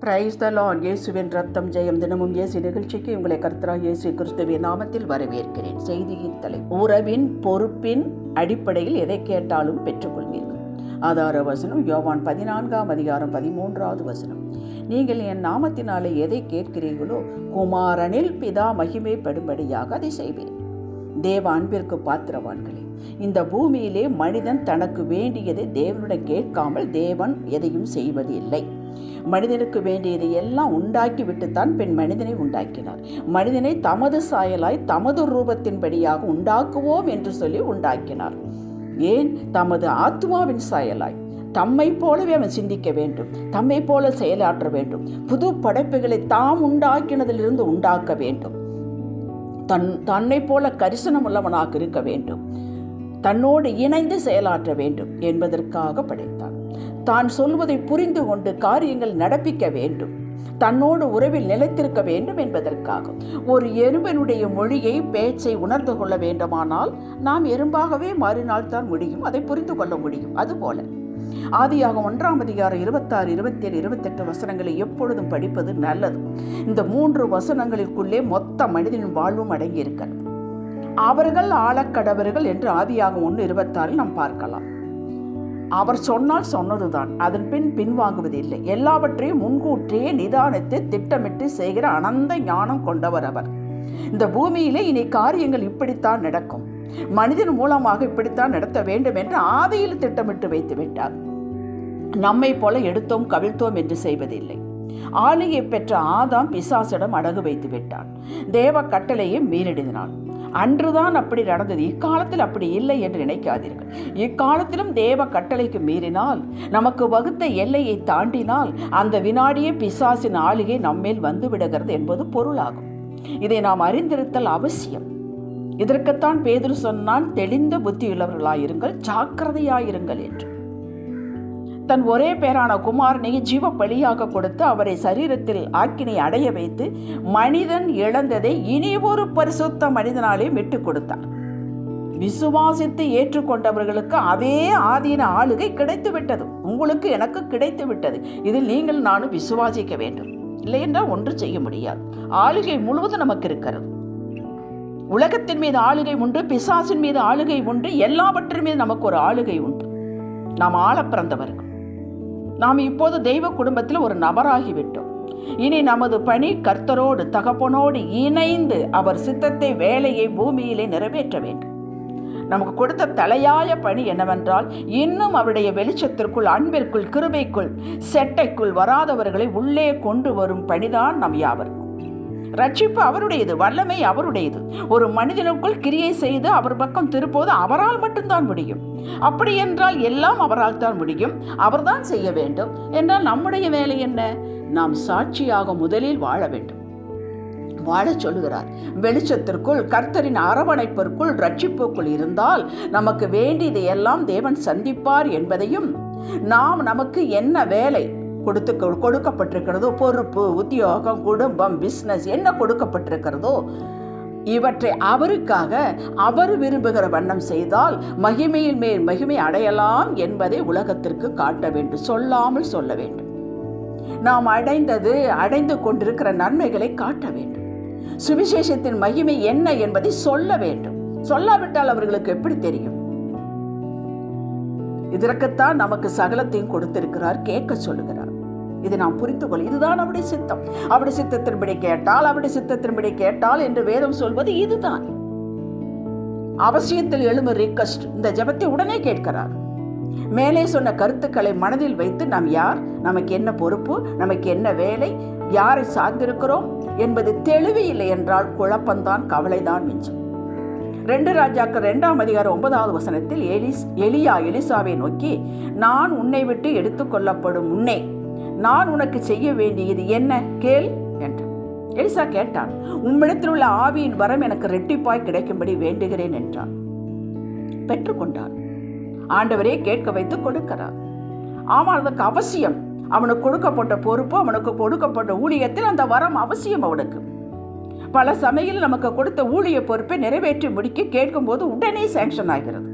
Praise the Lord. இயேசுவின் ரத்தம் ஜெயம். தினமும் இயேசு நிகழ்ச்சிக்கு உங்களை கர்த்தரா இயேசு கிறிஸ்துவின் நாமத்தில் வரவேற்கிறேன். செய்தியின் தலை உறவின் பொறுப்பின் அடிப்படையில் எதை கேட்டாலும் பெற்றுக்கொள்வீர்கள். ஆதார வசனம் யோவான் பதினான்காம் அதிகாரம் பதிமூன்றாவது வசனம். நீங்கள் என் நாமத்தினாலே எதை கேட்கிறீர்களோ குமாரனில் பிதா மகிமைப்படும்படியாக அதை செய்வேன். தேவ அன்பிற்கு பாத்திரவான்களே இந்த பூமியிலே மனிதன் தனக்கு வேண்டியதை தேவனிடம் கேட்காமல் தேவன் எதையும் செய்வது இல்லை மனிதனுக்கு வேண்டியதை எல்லாம் உண்டாக்கி விட்டுத்தான் பெண் மனிதனை உண்டாக்கினார். மனிதனை தமது சாயலாய் தமது ரூபத்தின்படியாக உண்டாக்குவோம் என்று சொல்லி உண்டாக்கினார். ஏன்? தமது ஆத்மாவின் சாயலாய். தம்மை போலவே அவன் சிந்திக்க வேண்டும். தம்மை போல செயலாற்ற வேண்டும். புது படைப்புகளை தாம் உண்டாக்கினதிலிருந்து உண்டாக்க வேண்டும். தன் தன்னை போல கரிசனம் உள்ளவனாக இருக்க வேண்டும். தன்னோடு இணைந்து செயலாற்ற வேண்டும் என்பதற்காக படைத்தான். தான் சொல்வதை புரிந்து கொண்டு காரியங்கள் நடப்பிக்க வேண்டும். தன்னோடு உறவில் நிலைத்திருக்க வேண்டும் என்பதற்காக. ஒரு எறும்பனுடைய மொழியை பேச்சை உணர்ந்து கொள்ள வேண்டுமானால் நாம் எறும்பாகவே மாறினால்தான் முடியும். அதை புரிந்து கொள்ள முடியும். அதுபோல. ஆதியாக ஒன்றாம் அதிகாரம் இருபத்தாறு இருபத்தேழு இருபத்தெட்டு வசனங்களை எப்பொழுதும் படிப்பது நல்லது. இந்த மூன்று வசனங்களுக்குள்ளே மொத்த மனிதனின் வாழ்வும் அடங்கி அவர்கள் ஆழக்கடவர்கள் என்று ஆதியாகம் ஒன்று இருபத்தாறில் நாம் பார்க்கலாம். அவர் சொன்னால் சொன்னதுதான் அதன் பின் பின்வாங்குவதில்லை. எல்லாவற்றையும் முன்கூட்டியே நிதானித்து திட்டமிட்டு செய்கிற அனந்த ஞானம் கொண்டவர் அவர். இந்த பூமியிலே இனி காரியங்கள் இப்படித்தான் நடக்கும். மனிதன் மூலமாக இப்படித்தான் நடத்த வேண்டும் என்று ஆதியில் திட்டமிட்டு வைத்து விட்டார். நம்மை போல எடுத்தோம் கவிழ்த்தோம் என்று செய்வதில்லை. ஆலையை பெற்ற ஆதாம் பிசாசிடம் அடகு வைத்து விட்டான். தேவ கட்டளையை மீறிடுதினான் அன்றுதான் அப்படி நடந்தது. இக்காலத்தில் அப்படி இல்லை என்று நினைக்காதீர்கள். இக்காலத்திலும் தேவ கட்டளைக்கு மீறினால் நமக்கு வகுத்த எல்லையை தாண்டினால் அந்த வினாடியே பிசாசின் ஆளுகை நம்மேல் வந்து விடுகிறது என்பது பொருளாகும். இதை நாம் அறிந்திருத்தல் அவசியம். இதற்குத்தான் பேதுரு சொன்னான் தெளிந்த புத்தியுள்ளவர்களாயிருங்கள் ஜாக்கிரதையாயிருங்கள் என்று. தன் ஒரே பேரான குமாரனை ஜீவ பலியாக கொடுத்து அவரை சரீரத்தில் ஆக்கினை அடைய வைத்து மனிதன் இழந்ததை இனி ஒரு பரிசுத்த மனிதனாலே விட்டு கொடுத்தார் விசுவாசித்து ஏற்றுக்கொண்டவர்களுக்கு அதே ஆதீன ஆளுகை கிடைத்து விட்டது உங்களுக்கு எனக்கு கிடைத்து விட்டது இதில் நீங்கள் நானும் விசுவாசிக்க வேண்டும். இல்லையென்றால் ஒன்று செய்ய முடியாது. ஆளுகை முழுவதும் நமக்கு இருக்கிறது. உலகத்தின் மீது ஆளுகை உண்டு பிசாசின் மீது ஆளுகை உண்டு எல்லாவற்றின் மீது நமக்கு ஒரு ஆளுகை உண்டு. நாம் ஆள பிறந்தவர்கள் நாம் இப்போது தெய்வ குடும்பத்தில் ஒரு நபராகிவிட்டோம் இனி நமது பணி கர்த்தரோடு தகப்பனோடு இணைந்து அவர் சித்தத்தை வேலையை பூமியிலே நிறைவேற்ற வேண்டும். நமக்கு கொடுத்த தலையாய பணி என்னவென்றால் இன்னும் அவருடைய வெளிச்சத்திற்குள் அன்பிற்குள் கிருபைக்குள் செட்டைக்குள் வராதவர்களை உள்ளே கொண்டு வரும் பணிதான் நம் யாவருக்கும். ரட்சிப்பு அவருடையது வல்லமை அவருடையது. ஒரு மனிதனுக்குள் கிரியை செய்து அவர் பக்கம் திருப்போது அவரால் மட்டும்தான் முடியும். அப்படி என்றால் எல்லாம் அவரால் தான் முடியும். அவர்தான் செய்ய வேண்டும். என்றால் நம்முடைய வேலை என்ன? நாம் சாட்சியாக முதலில் வாழ வேண்டும். வாழச் சொல்லுகிறார். வெளிச்சத்திற்குள் கர்த்தரின் அரவணைப்பிற்குள் ரட்சிப்புக்குள் இருந்தால் நமக்கு வேண்டியதை எல்லாம் தேவன் சந்திப்பார் என்பதையும் நாம் நமக்கு என்ன வேலை? கொடுத்து கொடுக்கப்பட்டிருக்கிறதோ பொறுப்பு உத்தியோகம் குடும்பம் பிஸ்னஸ் என்ன கொடுக்கப்பட்டிருக்கிறதோ இவற்றை அவருக்காக அவர் விரும்புகிற வண்ணம் செய்தால் மகிமையின் மேல் மகிமை அடையலாம் என்பதை உலகத்திற்கு காட்ட வேண்டும் சொல்லாமல் சொல்ல வேண்டும். நாம் அடைந்தது அடைந்து கொண்டிருக்கிற நன்மைகளை காட்ட வேண்டும். சுவிசேஷத்தின் மகிமை என்ன என்பதை சொல்ல வேண்டும். சொல்லாவிட்டால் அவர்களுக்கு எப்படி தெரியும்? இதற்குத்தான் நமக்கு சகலத்தையும் கொடுத்திருக்கிறார் கேட்க சொல்லுகிறார். இதை நாம் புரிந்து கொள்ள இதுதான் அவருடைய சித்தம். அவருடைய சித்தத்தின்படி கேட்டால் அவருடைய சித்தத்தின்படி கேட்டால் என்று வேதம் சொல்வது இதுதான். அவசியத்தில் எழும ரிக்வஸ்ட் இந்த ஜபத்தை உடனே கேட்கிறார். மேலே சொன்ன கருத்துக்களை மனதில் வைத்து நாம் யார்? நமக்கு என்ன பொறுப்பு? நமக்கு என்ன வேலை? யாரை சார்ந்திருக்கிறோம்? என்பது தெளிவு இல்லை என்றால் குழப்பம்தான் கவலைதான் மிஞ்சும். ரெண்டு ராஜாக்கள் ரெண்டாம் அதிகாரம் ஒன்பதாவது வசனத்தில் எலிஸ் எலியா எலிசாவை நோக்கி நான் உன்னை விட்டு எடுத்துக்கொள்ளப்படும் முன்னே நான் உனக்கு செய்ய வேண்டியது என்ன? கேள் என்றான் எலிசா கேட்டான் உம்மிடத்தில் உள்ள ஆவியின் வரம் எனக்கு ரெட்டிப்பாய் கிடைக்கும்படி வேண்டுகிறேன் என்றான். பெற்றுக்கொண்டான் ஆண்டவரே கேட்க வைத்து கொடுக்கிறார். ஆமாம் அதற்கு அவசியம். அவனுக்கு கொடுக்கப்பட்ட பொறுப்பு அவனுக்கு கொடுக்கப்பட்ட ஊழியத்தில் அந்த வரம் அவசியம் அவனுக்கு. பல சமையல் நமக்கு கொடுத்த ஊழிய பொறுப்பை நிறைவேற்றி முடிக்க கேட்கும்போது உடனே சேங்ஷன் ஆகிறது.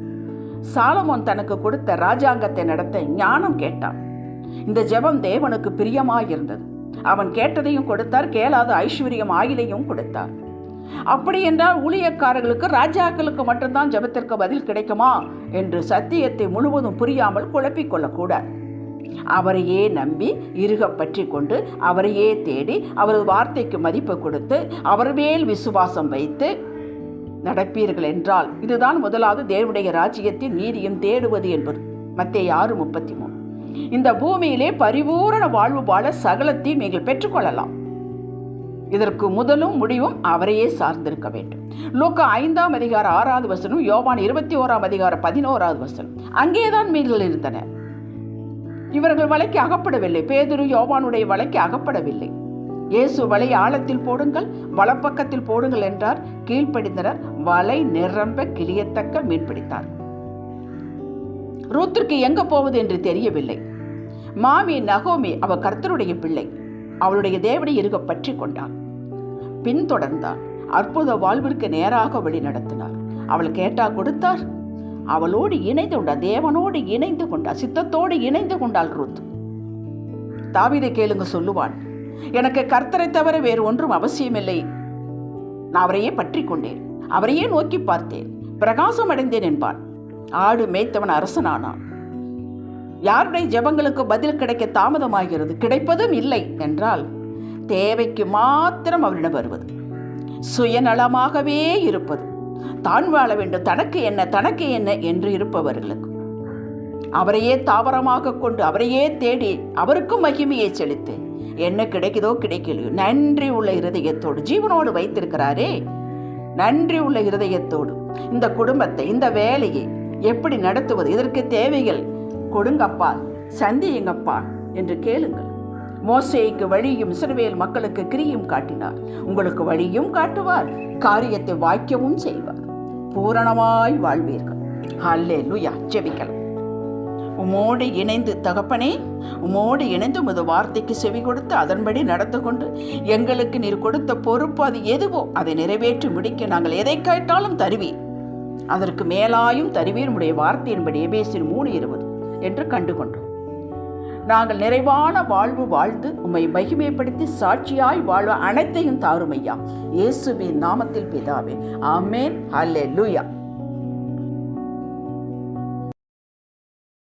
சாலமோன் தனக்கு கொடுத்த ராஜாங்கத்தை நடத்த ஞானம் கேட்டான். இந்த ஜெபம் தேவனுக்கு பிரியமாயிருந்தது. அவன் கேட்டதையும் கொடுத்தார் கேளாத ஐஸ்வர்யம் ஆயிலையும் கொடுத்தார். அப்படி என்றால் ஊழியக்காரர்களுக்கு ராஜாக்களுக்கு மட்டும்தான் ஜெபத்திற்கு பதில் கிடைக்குமா? என்று சத்தியத்தை முழுவதும் புரியாமல் குழப்பிக் கொள்ளக்கூடாது. அவரையே நம்பி இருக பற்றி கொண்டு அவரையே தேடி அவரது வார்த்தைக்கு மதிப்பு கொடுத்து அவர் மேல் விசுவாசம் வைத்து நடப்பீர்கள் என்றால் இதுதான் முதலாவது தேவனுடைய ராஜ்யத்தின் நீதியும் தேடுவது என்பது. மத்திய ஆறு முப்பத்தி மூணு இந்த பூமியிலே பரிபூரண வாழ்வு வாழ சகலத்தையும் நீங்கள் பெற்றுக்கொள்ளலாம். இதற்கு முதலும் முடிவும் அவரையே சார்ந்திருக்க வேண்டும். லோக்க ஐந்தாம் அதிகார ஆறாவது வசனம் யோவான் இருபத்தி ஓராம் அதிகார பதினோராவது வசனம். அங்கேதான் மீன்கள் இருந்தன. இவர்கள் வலைக்கு அகப்படவில்லை. பேதுரு யோவானுடைய வலைக்கு அகப்படவில்லை. இயேசு வலை ஆழத்தில் போடுங்கள் வலப்பக்கத்தில் போடுங்கள் என்றார். கீழ்ப்படிந்தனர். வலை நிரம்ப கிளியத்தக்க மீன் பிடித்தார் ரூத்திற்கு எங்க போவது என்று தெரியவில்லை. மாமி நகோமி அவ கர்த்தருடைய பிள்ளை. அவளுடைய தேவனை இருக பற்றி கொண்டாள் பின்தொடர்ந்தாள் அற்புத வாழ்விற்கு நேராக வழி நடத்தினார். அவள் கேட்டா கொடுத்தார். அவளோடு இணைந்து கொண்டா தேவனோடு இணைந்து கொண்டா சித்தத்தோடு இணைந்து கொண்டாள் ரூத். தாவிதை கேளுங்க சொல்லுவான் எனக்கு கர்த்தரை தவிர வேறு ஒன்றும் அவசியமில்லை. நான் அவரையே பற்றி கொண்டேன். அவரையே நோக்கி பார்த்தேன். பிரகாசம் அடைந்தேன் என்பான். ஆடு மேய்த்தவன் அரசனானான். யாருடைய ஜெபங்களுக்கு பதில் கிடைக்க தாமதமாகிறது? கிடைப்பதும் இல்லை என்றால் தேவைக்கு மாத்திரம் அவரிடம் வருவது. சுயநலமாகவே இருப்பது. தான் வாழ வேண்டும். தனக்கு என்ன? தனக்கு என்ன? என்று இருப்பவர்களுக்கு. அவரையே தாவரமாக கொண்டு அவரையே தேடி அவருக்கும் மகிமையை செலுத்து. என்ன கிடைக்குதோ கிடைக்கலையோ. நன்றி உள்ள இருதயத்தோடு. ஜீவனோடு வைத்திருக்கிறாரே. நன்றி உள்ள இருதயத்தோடு. இந்த குடும்பத்தை இந்த வேலையை எப்படி நடத்துவது? இதற்கு தேவைகள்? கொடுங்கப்பா சந்தியுங்கப்பா என்று கேளுங்கள். மோசேக்கு வழியும் இஸ்ரவேல் மக்களுக்கு கிரியும் காட்டினார். உங்களுக்கு வழியும் காட்டுவார் காரியத்தை வாய்க்கவும் செய்வார். பூரணமாய் வாழ்வீர்கள். அல்லே லுயா ஜெபிக்கலாம். உமோடு இணைந்து தகப்பனே உமோடு இணைந்து உமது வார்த்தைக்கு செவி கொடுத்து அதன்படி நடந்து கொண்டு எங்களுக்கு நீர் கொடுத்த பொறுப்பு அது எதுவோ அதை நிறைவேற்றி முடிக்க நாங்கள் எதை கேட்டாலும் தருவீர். அதற்கு மேலாயும் தருவீர் உடைய வார்த்தையின்படி எபேசின் மூணு இருபது என்று கண்டுகொண்டோம். நாங்கள் நிறைவான வாழ்வு வாழ்ந்து உம்மை மகிமைப்படுத்தி சாட்சியாய் வாழ்வ அனைத்தையும் தாருமையா இயேசுவின் நாமத்தில் பிதாவே. ஆமேன். அல்லே லூயா